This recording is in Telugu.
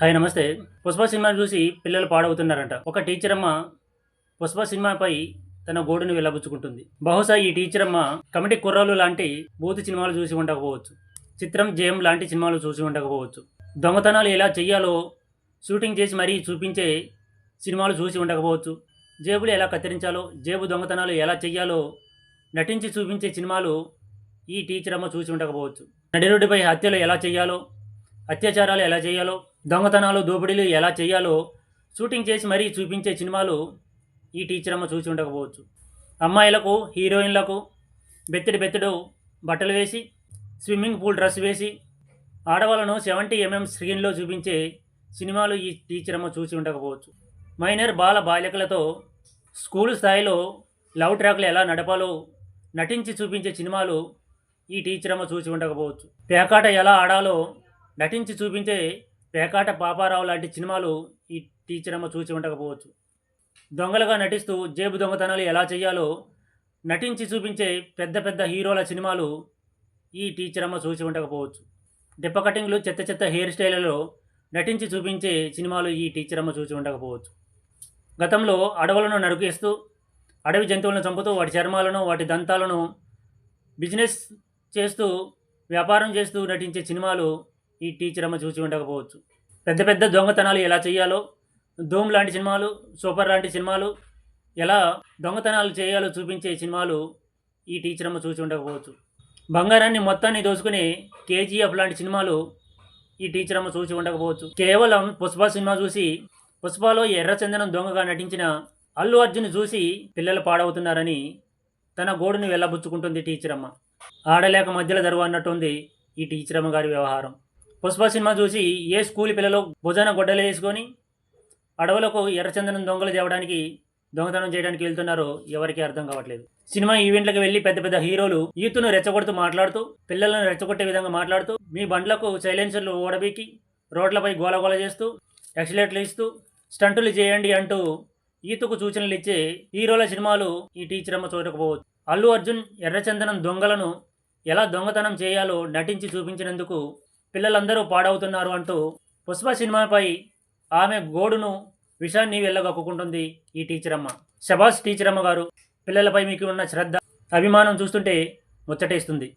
హాయ్ నమస్తే. పుష్ప సినిమా చూసి పిల్లలు పాడవుతున్నారంట. ఒక టీచర్ అమ్మ పుష్ప సినిమాపై తన గోడును వెళ్ళబుచ్చుకుంటుంది బహుశా ఈ టీచర్ అమ్మ కమిటీ కుర్రాలు లాంటి బూతు సినిమాలు చూసి ఉండకపోవచ్చు. చిత్రం జయం లాంటి సినిమాలు చూసి ఉండకపోవచ్చు. దొంగతనాలు ఎలా చెయ్యాలో షూటింగ్ చేసి మరీ చూపించే సినిమాలు చూసి ఉండకపోవచ్చు. జేబులు ఎలా కత్తిరించాలో జేబు దొంగతనాలు ఎలా చెయ్యాలో నటించి చూపించే సినిమాలు ఈ టీచర్ అమ్మ చూసి ఉండకపోవచ్చు. నడిరోడ్డుపై హత్యలు ఎలా చేయాలో అత్యాచారాలు ఎలా చేయాలో దొంగతనాలు దోపిడీలు ఎలా చేయాలో షూటింగ్ చేసి మరీ చూపించే సినిమాలు ఈ టీచర్ అమ్మ చూసి ఉండకపోవచ్చు. అమ్మాయిలకు హీరోయిన్లకు బెత్తడి బెత్తడు బట్టలు వేసి స్విమ్మింగ్ పూల్ డ్రెస్ వేసి ఆడవాళ్ళను సెవెంటీ ఎంఎం స్క్రీన్లో చూపించే సినిమాలు ఈ టీచర్ అమ్మ చూసి ఉండకపోవచ్చు. మైనర్ బాల బాలికలతో స్కూల్ స్థాయిలో లవ్ ట్రాక్లు ఎలా నడపాలో నటించి చూపించే సినిమాలు ఈ టీచర్ అమ్మ చూసి ఉండకపోవచ్చు. పేకాట ఎలా ఆడాలో నటించి చూపించే పేకాట పాపారావు లాంటి సినిమాలు ఈ టీచర్ అమ్మ చూసి ఉండకపోవచ్చు. దొంగలుగా నటిస్తూ జేబు దొంగతనాలు ఎలా చేయాలో నటించి చూపించే పెద్ద పెద్ద హీరోల సినిమాలు ఈ టీచర్ అమ్మ చూసి ఉండకపోవచ్చు. దెప్ప కటింగ్లు చెత్త చెత్త హెయిర్ స్టైల్లో నటించి చూపించే సినిమాలు ఈ టీచర్ అమ్మ చూసి ఉండకపోవచ్చు. గతంలో అడవులను నరికేస్తూ అడవి జంతువులను చంపుతూ వాటి చర్మాలను వాటి దంతాలను బిజినెస్ చేస్తూ వ్యాపారం చేస్తూ నటించే సినిమాలు ఈ టీచర్ అమ్మ చూసి ఉండకపోవచ్చు. పెద్ద పెద్ద దొంగతనాలు ఎలా చేయాలో ధూమ్ లాంటి సినిమాలు సూపర్ లాంటి సినిమాలు ఎలా దొంగతనాలు చేయాలో చూపించే సినిమాలు ఈ టీచర్ అమ్మ చూసి ఉండకపోవచ్చు. బంగారాన్ని మొత్తాన్ని దోచుకునే కేజీఎఫ్ లాంటి సినిమాలు ఈ టీచర్ అమ్మ చూసి ఉండకపోవచ్చు. కేవలం పుష్ప సినిమా చూసి పుష్పలో ఎర్రచందనం దొంగగా నటించిన అల్లు అర్జున్ చూసి పిల్లలు పాడవుతున్నారని తన గోడును వెళ్ళబుచ్చుకుంటుంది టీచర్ అమ్మ. ఆడలేక మధ్యలో దరువు అన్నట్టుంది ఈ టీచర్ అమ్మ గారి వ్యవహారం. పుష్ప సినిమా చూసి ఏ స్కూల్ పిల్లలు భుజాన గొడ్డలు వేసుకొని అడవులకు ఎర్రచందనం దొంగలు తేవడానికి దొంగతనం చేయడానికి వెళ్తున్నారో ఎవరికీ అర్థం కావట్లేదు. సినిమా ఈవెంట్లకు వెళ్ళి పెద్ద పెద్ద హీరోలు యూత్ను రెచ్చగొడుతూ మాట్లాడుతూ పిల్లలను రెచ్చగొట్టే విధంగా మాట్లాడుతూ మీ బండ్లకు సైలెన్సర్లు ఓడబీకి రోడ్లపై గోలగోల చేస్తూ ఎక్సలేట్లు ఇస్తూ స్టంటులు చేయండి అంటూ ఈతుకు సూచనలు ఇచ్చే హీరోల సినిమాలు ఈ టీచర్ అమ్మ చూడకపోవచ్చు అల్లు అర్జున్ ఎర్రచందనం దొంగలను ఎలా దొంగతనం చేయాలో నటించి చూపించినందుకు పిల్లలందరూ పాడవుతున్నారు అంటూ పుష్ప సినిమాపై ఆమె గోడును విషాన్ని వెళ్ళగొక్కుంటుంది ఈ టీచర్ అమ్మ శబాస్ టీచర్ అమ్మ గారు పిల్లలపై మీకు ఉన్న శ్రద్ధ అభిమానం చూస్తుంటే ముచ్చటేస్తుంది.